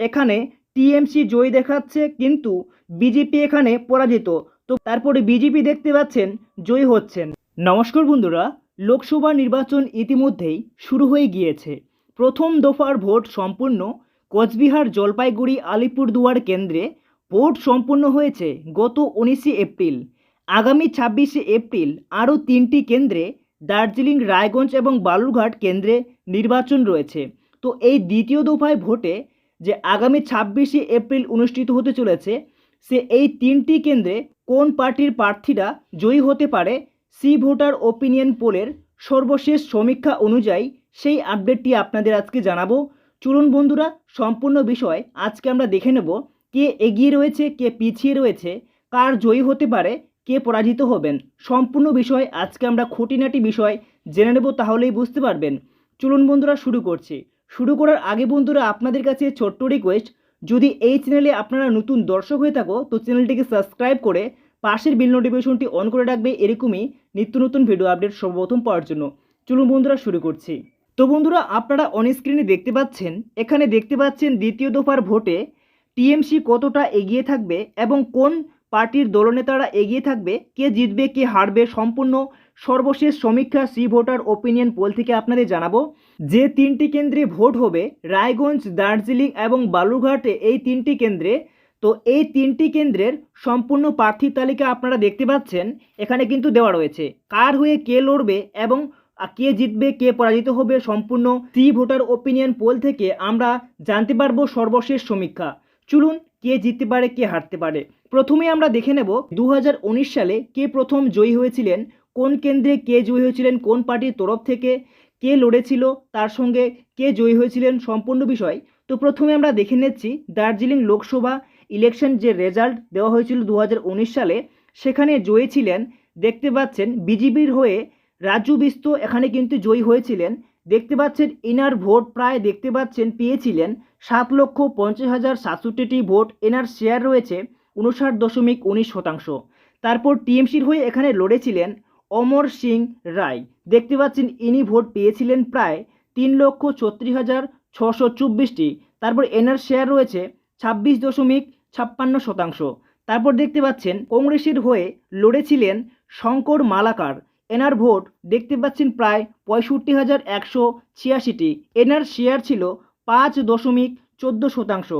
এখানে টিএমসি জয়ী দেখাচ্ছে, কিন্তু বিজেপি এখানে পরাজিত। তো তারপরে বিজেপি দেখতে পাচ্ছেন, জয়ী হচ্ছেন। নমস্কার বন্ধুরা, লোকসভা নির্বাচন ইতিমধ্যেই শুরু হয়ে গিয়েছে। প্রথম দফার ভোট সম্পূর্ণ কোচবিহার জলপাইগুড়ি আলিপুরদুয়ার কেন্দ্রে ভোট সম্পূর্ণ হয়েছে গত উনিশে এপ্রিল। আগামী ছাব্বিশে এপ্রিল আরও তিনটি কেন্দ্রে দার্জিলিং, রায়গঞ্জ এবং বালুরঘাট কেন্দ্রে নির্বাচন রয়েছে। তো এই দ্বিতীয় দফায় ভোটে যে আগামী ছাব্বিশে এপ্রিল অনুষ্ঠিত হতে চলেছে, সে এই তিনটি কেন্দ্রে কোন পার্টির প্রার্থীরা জয়ী হতে পারে, সি ভোটার ওপিনিয়ন পোলের সর্বশেষ সমীক্ষা অনুযায়ী সেই আপডেটটি আপনাদের আজকে জানাব। চলুন বন্ধুরা, সম্পূর্ণ বিষয় আজকে আমরা দেখে নেব, কে এগিয়ে রয়েছে, কে পিছিয়ে রয়েছে, কার জয়ী হতে পারে, কে পরাজিত হবেন। সম্পূর্ণ বিষয় আজকে আমরা খুঁটিনাটি বিষয় জেনে নেব, তাহলেই বুঝতে পারবেন। চলুন বন্ধুরা, শুরু করছি। শুরু করার আগে বন্ধুরা আপনাদের কাছে ছোট্ট রিকোয়েস্ট যদি এই চ্যানেলে আপনারা নতুন দর্শক হয়ে থাকো, তো চ্যানেলটিকে সাবস্ক্রাইব করে পাশের বিল নোটিফিকেশনটি অন করে রাখবে। এরকমই নিত্য নতুন ভিডিও আপডেট সর্বপ্রথম পাওয়ার জন্য। চলুন বন্ধুরা, শুরু করছি। তো বন্ধুরা, আপনারা অন স্ক্রিনে দেখতে পাচ্ছেন, এখানে দেখতে পাচ্ছেন দ্বিতীয় দফার ভোটে টিএমসি কতটা এগিয়ে থাকবে এবং কোন পার্টির দলনেতারা এগিয়ে থাকবে, কে জিতবে, কে হারবে, সম্পূর্ণ সর্বশেষ সমীক্ষা সি ভোটার ওপিনিয়ন পোল থেকে আপনাদের জানাব। যে তিনটি কেন্দ্রে ভোট হবে, রায়গঞ্জ, দার্জিলিং এবং বালুরঘাটে এই তিনটি কেন্দ্রে, তো এই তিনটি কেন্দ্রের সম্পূর্ণ প্রার্থী তালিকা আপনারা দেখতে পাচ্ছেন, এখানে কিন্তু দেওয়া রয়েছে। কার হয়ে কে লড়বে এবং কে জিতবে, কে পরাজিত হবে সম্পূর্ণ সি ভোটার ওপিনিয়ন পোল থেকে আমরা জানতে পারব সর্বশেষ সমীক্ষা। চলুন কে জিততে পারে, কে হারতে পারে। প্রথমে আমরা দেখে নেব দু হাজার উনিশ সালে কে প্রথম জয়ী হয়েছিলেন কোন কেন্দ্রে কে জয়ী হয়েছিলেন, কোন পার্টির তরফ থেকে কে লড়েছিল, তার সঙ্গে কে জয়ী হয়েছিলেন সম্পূর্ণ বিষয়। তো প্রথমে আমরা দেখে নিচ্ছি দার্জিলিং লোকসভা ইলেকশন যে রেজাল্ট দেওয়া হয়েছিল দু হাজার উনিশ সালে, সেখানে জয়ী ছিলেন, দেখতে পাচ্ছেন বিজেপির হয়ে রাজু বিস্ত এখানে কিন্তু জয়ী হয়েছিলেন। দেখতে পাচ্ছেন এনার ভোট প্রায় দেখতে পাচ্ছেন পেয়েছিলেন সাত লক্ষ পঞ্চাশ হাজার সাতষট্টিটি ভোট। এনার শেয়ার রয়েছে উনষাট দশমিক উনিশ শতাংশ। তারপর টিএমসির হয়ে এখানে লড়েছিলেন অমর সিং রায়। দেখতে পাচ্ছেন, ইনি ভোট পেয়েছিলেন প্রায় তিন লক্ষ ছত্রিশ হাজার ছশো চব্বিশটি। তারপর এনার শেয়ার রয়েছে ছাব্বিশ দশমিক ছাপ্পান্ন শতাংশ। তারপর দেখতে পাচ্ছেন, কংগ্রেসের হয়ে লড়েছিলেন শঙ্কর মালাকার। এনার ভোট দেখতে পাচ্ছেন প্রায় পঁয়ষট্টি হাজার একশো ছিয়াশিটি। এনার শেয়ার ছিল পাঁচ দশমিক চোদ্দ শতাংশ।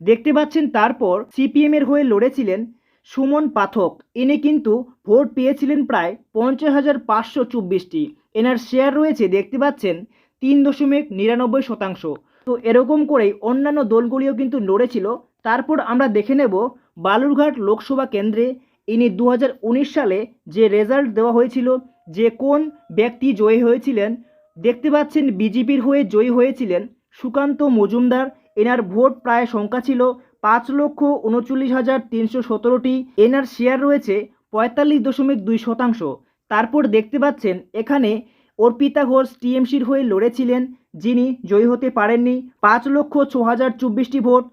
দেখতে পাচ্ছেন, তারপর সিপিএমের হয়ে লড়েছিলেন সুমন পাঠক। ইনি কিন্তু ভোট পেয়েছিলেন প্রায় পঞ্চাশ হাজার পাঁচশো চব্বিশটি। এনার শেয়ার রয়েছে, দেখতে পাচ্ছেন, তিন দশমিক নিরানব্বই শতাংশ। তো এরকম করেই অন্যান্য দলগুলিও কিন্তু লড়েছিল। তারপর আমরা দেখে নেব বালুরঘাট লোকসভা কেন্দ্রে ইনি দু হাজার উনিশ সালে যে রেজাল্ট দেওয়া হয়েছিল, যে কোন ব্যক্তি জয়ী হয়েছিলেন, দেখতে পাচ্ছেন, বিজেপির হয়ে জয়ী হয়েছিলেন সুকান্ত মজুমদার। এনার ভোট প্রায় সংখ্যা ছিল পাঁচ লক্ষ উনচল্লিশ হাজার তিনশো সতেরোটি এনার শেয়ার রয়েছে পঁয়তাল্লিশ দশমিক দুই শতাংশ। তারপর দেখতে পাচ্ছেন, এখানে অর্পিতা ঘোষ টিএমসির হয়ে লড়েছিলেন, যিনি জয়ী হতে পারেননি। পাঁচ লক্ষ ছ হাজার চব্বিশটি ভোট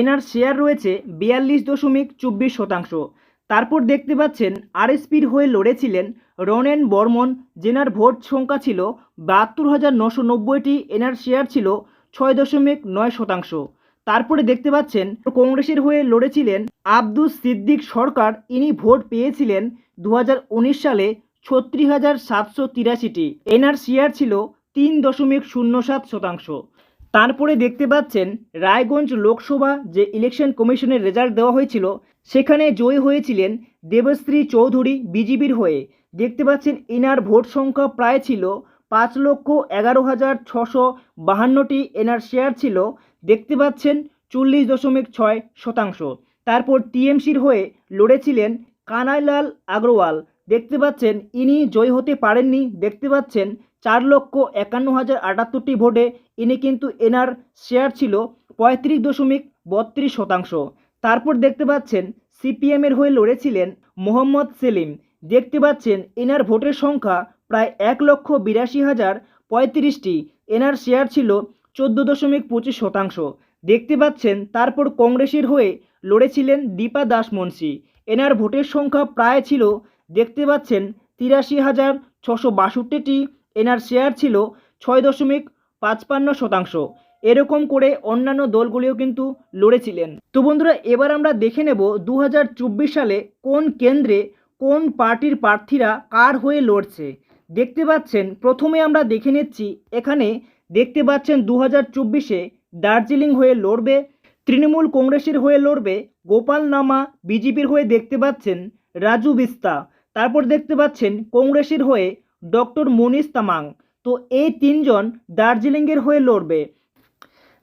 এনার শেয়ার রয়েছে বিয়াল্লিশ দশমিক চব্বিশ শতাংশ। তারপর দেখতে পাচ্ছেন আরএসপির হয়ে লড়েছিলেন রনেন বর্মন, যেনার ভোট সংখ্যা ছিল বাহাত্তর হাজার নশো নব্বইটি এনার শেয়ার ছিল ছয় দশমিক নয় শতাংশ। তারপরে দেখতে পাচ্ছেন কংগ্রেসের হয়ে লড়েছিলেন আব্দুস সিদ্দিক সরকার। ইনি ভোট পেয়েছিলেন দু হাজার উনিশ সালে ছত্রিশ হাজার সাতশো তিরাশিটি। এনার ছিল তিন দশমিক শূন্য সাত শতাংশ। তারপরে দেখতে পাচ্ছেন রায়গঞ্জ লোকসভা যে ইলেকশন কমিশনের রেজাল্ট দেওয়া হয়েছিল, সেখানে জয়ী হয়েছিলেন দেবশ্রী চৌধুরী বিজেপির হয়ে। দেখতে পাচ্ছেন ইনার ভোট সংখ্যা প্রায় ছিল পাঁচ লক্ষ এগারো হাজার ছশো বাহান্নটি এনার শেয়ার ছিল। দেখতে পাচ্ছেন চল্লিশ দশমিক ছয় শতাংশ। তারপর টিএমসির হয়ে লড়েছিলেন কানাইলাল আগরওয়াল। দেখতে পাচ্ছেন ইনি জয় হতে পারেননি। দেখতে পাচ্ছেন চার লক্ষ একান্ন হাজার আটাত্তরটি ভোটে ইনি কিন্তু এনার শেয়ার ছিল পঁয়ত্রিশ দশমিক বত্রিশ শতাংশ। তারপর দেখতে পাচ্ছেন সিপিএমের হয়ে লড়েছিলেন মোহাম্মদ সেলিম। দেখতে পাচ্ছেন এনার ভোটের সংখ্যা প্রায় এক লক্ষ বিরাশি হাজার পঁয়ত্রিশটি এনার শেয়ার ছিল চোদ্দ দশমিক পঁচিশ শতাংশ। দেখতে পাচ্ছেন, তারপর কংগ্রেসের হয়ে লড়েছিলেন দীপা দাস মুন্সি এনার ভোটের সংখ্যা প্রায় ছিল, দেখতে পাচ্ছেন, তিরাশি হাজার ছশো বাষট্টিটি এনার শেয়ার ছিল ছয় দশমিক পাঁচপান্ন শতাংশ। এরকম করে অন্যান্য দলগুলিও কিন্তু লড়েছিলেন। তো বন্ধুরা, এবার আমরা দেখে নেব দু হাজার চব্বিশ সালে কোন কেন্দ্রে কোন পার্টির প্রার্থীরা কার হয়ে লড়ছে। দেখতে পাচ্ছেন, প্রথমে আমরা দেখে নিচ্ছি, এখানে দেখতে পাচ্ছেন দু হাজার চব্বিশে দার্জিলিং হয়ে লড়বে, তৃণমূল কংগ্রেসের হয়ে লড়বে, গোপাল নামা বিজেপির হয়ে দেখতে পাচ্ছেন রাজু বিস্তা। তারপর দেখতে পাচ্ছেন কংগ্রেসের হয়ে ডক্টর মনীষ তামাং। তো এই তিনজন দার্জিলিংয়ের হয়ে লড়বে।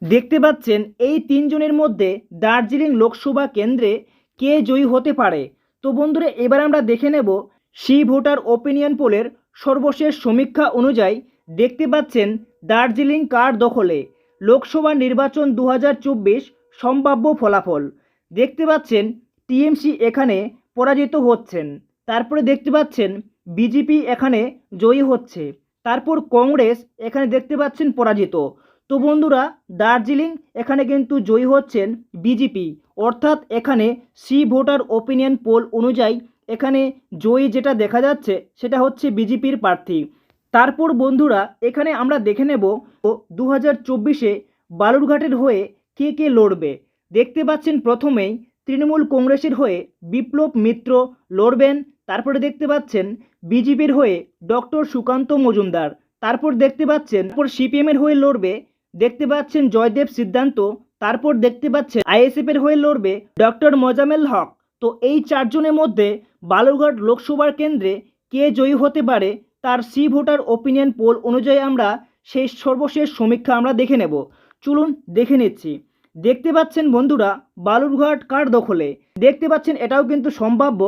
দেখতে পাচ্ছেন এই তিনজনের মধ্যে দার্জিলিং লোকসভা কেন্দ্রে কে জয়ী হতে পারে? তো বন্ধুরা, এবার আমরা দেখে নেব সি ভোটার ওপিনিয়ন পোলের সর্বশেষ সমীক্ষা অনুযায়ী দেখতে পাচ্ছেন দার্জিলিং কার দখলে লোকসভা নির্বাচন দু হাজার চব্বিশ সম্ভাব্য ফলাফল। দেখতে পাচ্ছেন টিএমসি এখানে পরাজিত হচ্ছেন। তারপরে দেখতে পাচ্ছেন বিজেপি এখানে জয়ী হচ্ছে। তারপর কংগ্রেস এখানে দেখতে পাচ্ছেন পরাজিত। তো বন্ধুরা, দার্জিলিং এখানে কিন্তু জয়ী হচ্ছেন বিজেপি। অর্থাৎ এখানে সি ভোটার ওপিনিয়ন পোল অনুযায়ী এখানে জয়ী যেটা দেখা যাচ্ছে সেটা হচ্ছে বিজেপির প্রার্থী। তারপর বন্ধুরা, এখানে আমরা দেখে নেব ও দু হাজার চব্বিশে বালুরঘাটের হয়ে কে কে লড়বে। দেখতে পাচ্ছেন প্রথমেই তৃণমূল কংগ্রেসের হয়ে বিপ্লব মিত্র লড়বেন। তারপরে দেখতে পাচ্ছেন বিজেপির হয়ে ডক্টর সুকান্ত মজুমদার। তারপর দেখতে পাচ্ছেন, তারপর সিপিএমের হয়ে লড়বে, দেখতে পাচ্ছেন জয়দেব সিদ্ধান্ত। তারপর দেখতে পাচ্ছেন আইএসএফ এর হয়ে লড়বে ডক্টর মোজামেল হক। তো এই চারজনের মধ্যে বালুরঘাট লোকসভার কেন্দ্রে কে জয়ী হতে পারে তার সি ভোটার ওপিনিয়ন পোল অনুযায়ী আমরা সেই সর্বশেষ সমীক্ষা আমরা দেখে নেব। চলুন দেখে নিচ্ছি। দেখতে পাচ্ছেন বন্ধুরা, বালুরঘাট কার দখলে? দেখতে পাচ্ছেন, এটাও কিন্তু সম্ভাব্য।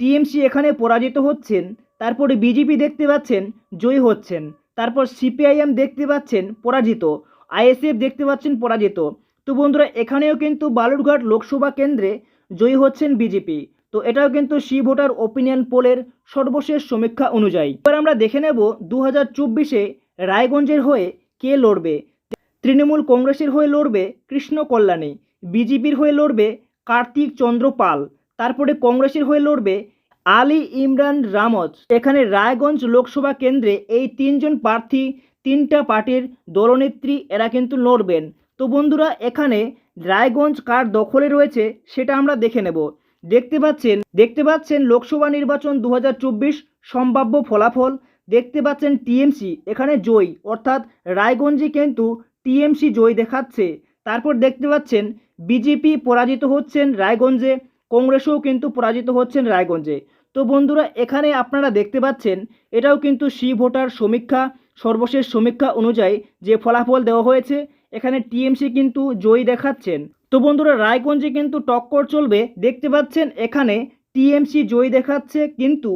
টিএমসি এখানে পরাজিত হচ্ছেন, তারপরে বিজেপি দেখতে পাচ্ছেন, জয়ী হচ্ছেন। তারপর সিপিআইএম দেখতে পাচ্ছেন, পরাজিত। আইএসএফ দেখতে পাচ্ছেন, পরাজিত। তো বন্ধুরা, এখানেও কিন্তু বালুরঘাট লোকসভা কেন্দ্রে জয়ী হচ্ছেন বিজেপি। তো এটাও কিন্তু সি ভোটার ওপিনিয়ন পোলের সর্বশেষ সমীক্ষা অনুযায়ী। এবার আমরা দেখে নেব দু হাজার চব্বিশে রায়গঞ্জের হয়ে কে লড়বে। তৃণমূল কংগ্রেসের হয়ে লড়বে কৃষ্ণ কল্যাণী। বিজেপির হয়ে লড়বে কার্তিক চন্দ্র পাল। তারপরে কংগ্রেসের হয়ে লড়বে আলী ইমরান রামজ। এখানে রায়গঞ্জ লোকসভা কেন্দ্রে এই তিনজন প্রার্থী তিনটা পার্টির দলনেত্রী এরা কিন্তু লড়বেন। তো বন্ধুরা, এখানে রায়গঞ্জ কার দখলে রয়েছে সেটা আমরা দেখে নেব। দেখতে পাচ্ছেন দেখতে পাচ্ছেন লোকসভা নির্বাচন দু হাজার চব্বিশ সম্ভাব্য ফলাফল। দেখতে পাচ্ছেন টিএমসি, এখানে জয়, অর্থাৎ রায়গঞ্জে কিন্তু টিএমসি জয় দেখাচ্ছে। তারপর দেখতে পাচ্ছেন বিজেপি পরাজিত হচ্ছেন রায়গঞ্জে, কংগ্রেসও কিন্তু পরাজিত হচ্ছেন রায়গঞ্জে। তো বন্ধুরা, এখানে আপনারা দেখতে পাচ্ছেন, এটাও কিন্তু সি ভোটার সমীক্ষা, সর্বশেষ সমীক্ষা অনুযায়ী যে ফলাফল দেওয়া হয়েছে এখানে টিএমসি কিন্তু জয়ী দেখাচ্ছেন। তো বন্ধুরা, রায়গঞ্জে কিন্তু টক্কর চলবে। দেখতে পাচ্ছেন, এখানে টিএমসি জয়ী দেখাচ্ছে, কিন্তু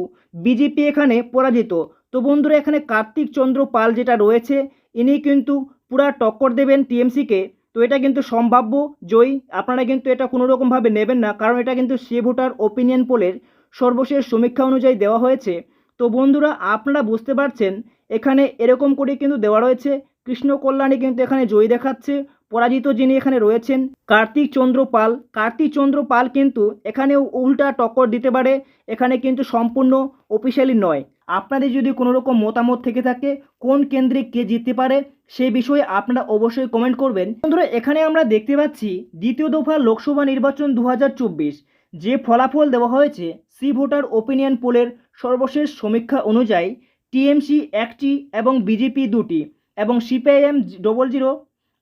বিজেপি এখানে পরাজিত। তো বন্ধুরা, এখানে কার্তিক চন্দ্র পাল যেটা রয়েছে, ইনি কিন্তু পুরা টক্কর দেবেন টিএমসিকে। তো এটা কিন্তু সম্ভাব্য জয়ী। আপনারা কিন্তু এটা কোনো রকমভাবে নেবেন না, কারণ এটা কিন্তু সে ভোটার ওপিনিয়ন পোলের সর্বশেষ সমীক্ষা অনুযায়ী দেওয়া হয়েছে। তো বন্ধুরা, আপনারা বুঝতে পারছেন, এখানে এরকম করে কিন্তু দেওয়া রয়েছে। কৃষ্ণ কল্যাণী কিন্তু এখানে জয়ী দেখাচ্ছে। পরাজিত যিনি এখানে রয়েছেন, কার্তিক চন্দ্র পাল। কার্তিক চন্দ্র পাল কিন্তু এখানেও উল্টা টক্কর দিতে পারে, এখানে কিন্তু সম্পূর্ণ অফিসিয়ালি নয়। আপনাদের যদি কোনো রকম মতামত থেকে থাকে, কোন কেন্দ্রে কে জিততে পারে সেই বিষয়ে আপনারা অবশ্যই কমেন্ট করবেন। বন্ধুরা, এখানে আমরা দেখতে পাচ্ছি দ্বিতীয় দফা লোকসভা নির্বাচন দু হাজার চব্বিশ। যে ফলাফল দেওয়া হয়েছে, সি ভোটার ওপিনিয়ন পোলের সর্বশেষ সমীক্ষা অনুযায়ী টিএমসি একটি এবং বিজেপি দুটি। এবং সিপিআইএম ডবল জিরো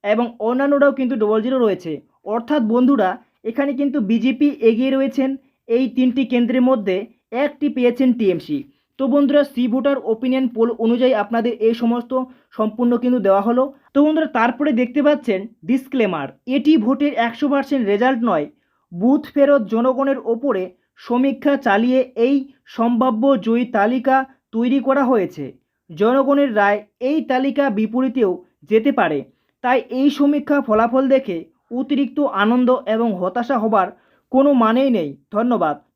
এবং অন্যান্যরাও কিন্তু ডবল জিরো রয়েছে। অর্থাৎ বন্ধুরা, এখানে কিন্তু বিজেপি এগিয়ে রয়েছেন। এই তিনটি কেন্দ্রের মধ্যে একটি পেয়েছেন টিএমসি। তো বন্ধুরা, সি ভোটার ওপিনিয়ন পোল অনুযায়ী আপনাদের এই সমস্ত সম্পূর্ণ কিন্তু দেওয়া হলো। তো বন্ধুরা, তারপরে দেখতে পাচ্ছেন ডিসক্লেমার এটি ভোটের একশো পার্সেন্ট রেজাল্ট নয়। বুথ ফেরত জনগণের ওপরে সমীক্ষা চালিয়ে এই সম্ভাব্য জয়ী তালিকা তৈরি করা হয়েছে। জনগণের রায় এই তালিকা বিপরীতেও যেতে পারে। তাই এই সমীক্ষা ফলাফল দেখে অতিরিক্ত আনন্দ এবং হতাশা হবার কোনো মানেই নেই। ধন্যবাদ।